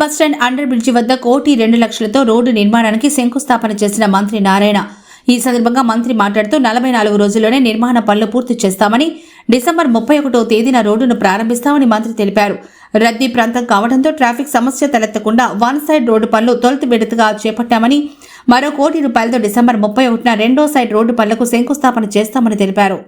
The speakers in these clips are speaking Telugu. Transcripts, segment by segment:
బస్టాండ్ అండర్ బ్రిడ్జి వద్ద కోటి రెండు లక్షలతో రోడ్డు నిర్మాణానికి శంకుస్థాపన చేసిన మంత్రి నారాయణ. ఈ సందర్భంగా మంత్రి మాట్లాడుతూ నలభై నాలుగు రోజుల్లోనే నిర్మాణ పనులు పూర్తి చేస్తామని డిసెంబర్ ముప్పై ఒకటో తేదీన రోడ్డును ప్రారంభిస్తామని మంత్రి తెలిపారు. రద్దీ ప్రాంతం కావడంతో ట్రాఫిక్ సమస్య తలెత్తకుండా వన్ సైడ్ రోడ్డు పనులు తొలుత విడతగా చేపట్టామని మరో కోటి రూపాయలతో డిసెంబర్ ముప్పై ఒకటిన రెండో సైడ్ రోడ్డు పనులకు శంకుస్థాపన చేస్తామని తెలిపారు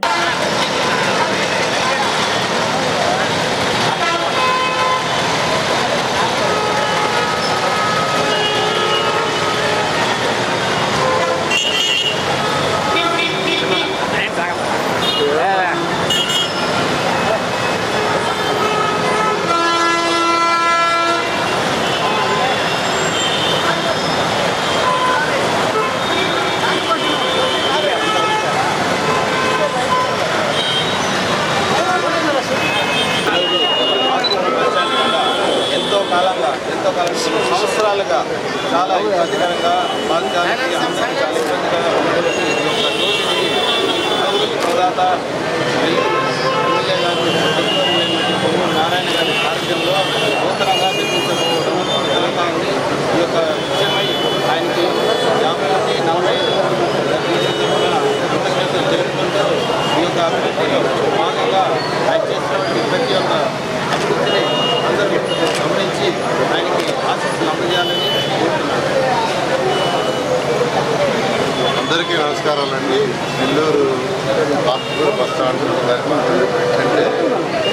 ఎంతో కాలంగా ఎంతో కాలం సంవత్సరాలుగా చాలా ఇబ్బందికరంగా బాధితానికి అందరికీ చాలా ఇబ్బందికరంగా ఉన్నటువంటి ఈ యొక్క రోడ్డుని ప్రదాత అందరికీ నమస్కారాలండి నెల్లూరు ఆత్మూరు బస్ స్టాండ్ అంటే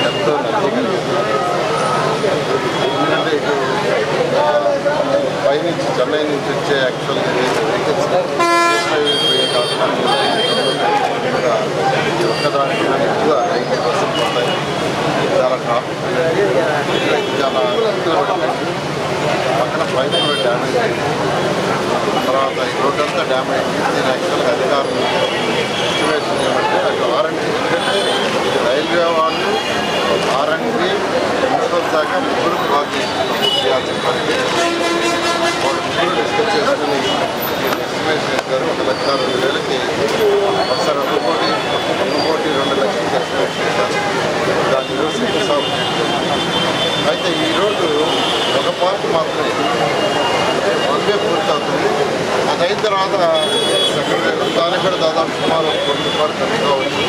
ఎంతో నచ్చి ఎందుకంటే ఇటు ఆ, పైనుంచి చెన్నై నుంచి వచ్చే యాక్చువల్ వెహికల్స్ ఒక్కదానికి ఎక్కువ నైంటీ పర్సెంట్ ఉంటాయి చాలా ట్రాఫిక్ చాలా పక్కన పైన డ్యామేజ్ అయింది తర్వాత ఈ రోడ్డు అంతా డ్యామేజ్ దీని యాక్చువల్గా అధికారులు సిచ్యువేషన్ ఏమంటే అటు ఆర్ఎండ్బి ఎందుకంటే రైల్వే వాళ్ళు ఆర్ఎండ్బి మున్సిపల్ శాఖ ముగ్గురు బాగా చేయాల్సిన పని వాళ్ళు ముగ్గురు డిస్కస్ చేసుకుని ఎస్టిమేషన్ చేశారు. ఒక లక్ష రెండు వేలకి ఒకసారి ఒక కోటి ఒక కోటి రెండు లక్షలకి ఎస్టిమేట్ చేశారు. దాని ఈరోజు శంకుస్థాపన అయితే ఈరోజు ఒక పార్ట్ మాత్రమే. అయిన తర్వాత దాని దానికి కూడా దాదాపు సుమారు రెండు పడుతుంది కావచ్చు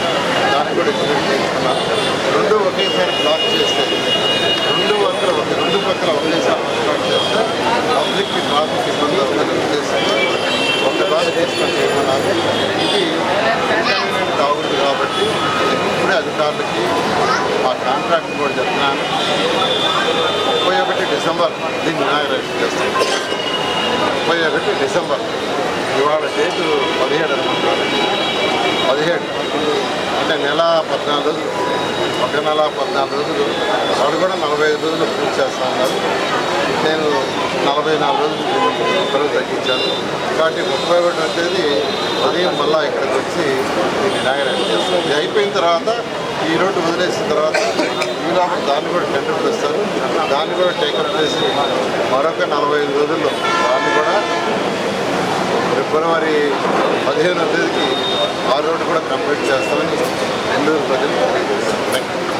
దానికి కూడా ఎస్టిమేట్ రెండు ఒకేసారి బ్లాక్ చేస్తే రెండు పక్కల రెండు పక్కల ఒకేసారి బ్లాక్ చేస్తే పబ్లిక్కి ట్రాఫిక్ ఇబ్బంది అవుతుందని ఉద్దేశంతో ఒకసారి తీసుకొని చేయమన్నారు ఇది ఇంటర్మీడియట్ కావుంది కాబట్టి ఇప్పుడే అధికారులకి ఆ కాంట్రాక్ట్ కూడా చెప్తున్నాను. ముప్పై ఒకటి డిసెంబర్ దీన్ని వినాయక చేస్తాం. ముప్పై ఒకటి డిసెంబర్ డేటు పదిహేడు అనుకుంటాను పదిహేడు. అంటే నెల పద్నాలుగు రోజులు. ఒక నెల పద్నాలుగు రోజులు. అక్కడ కూడా నలభై ఐదు రోజులు పూర్తి చేస్తా ఉన్నారు నేను నలభై నాలుగు రోజులు దీన్ని తగ్గించాను. కాబట్టి ముప్పై ఒకటి వచ్చేది ఉదయం మళ్ళీ ఇక్కడికి వచ్చి దీన్ని ఇనాగరేషన్ ఇది అయిపోయిన తర్వాత ఈ రోడ్డు వదిలేసిన తర్వాత ఈ లోపల దాన్ని కూడా టెండర్ పిలుస్తారు దాన్ని కూడా టేకప్ చేసి మరొక నలభై ఐదు రోజుల్లో దాన్ని కూడా ఫిబ్రవరి పదిహేనో తేదీకి ఆ రోడ్డు కూడా కంప్లీట్ చేస్తామని నెల్లూరు ప్రజలు థ్యాంక్ యూ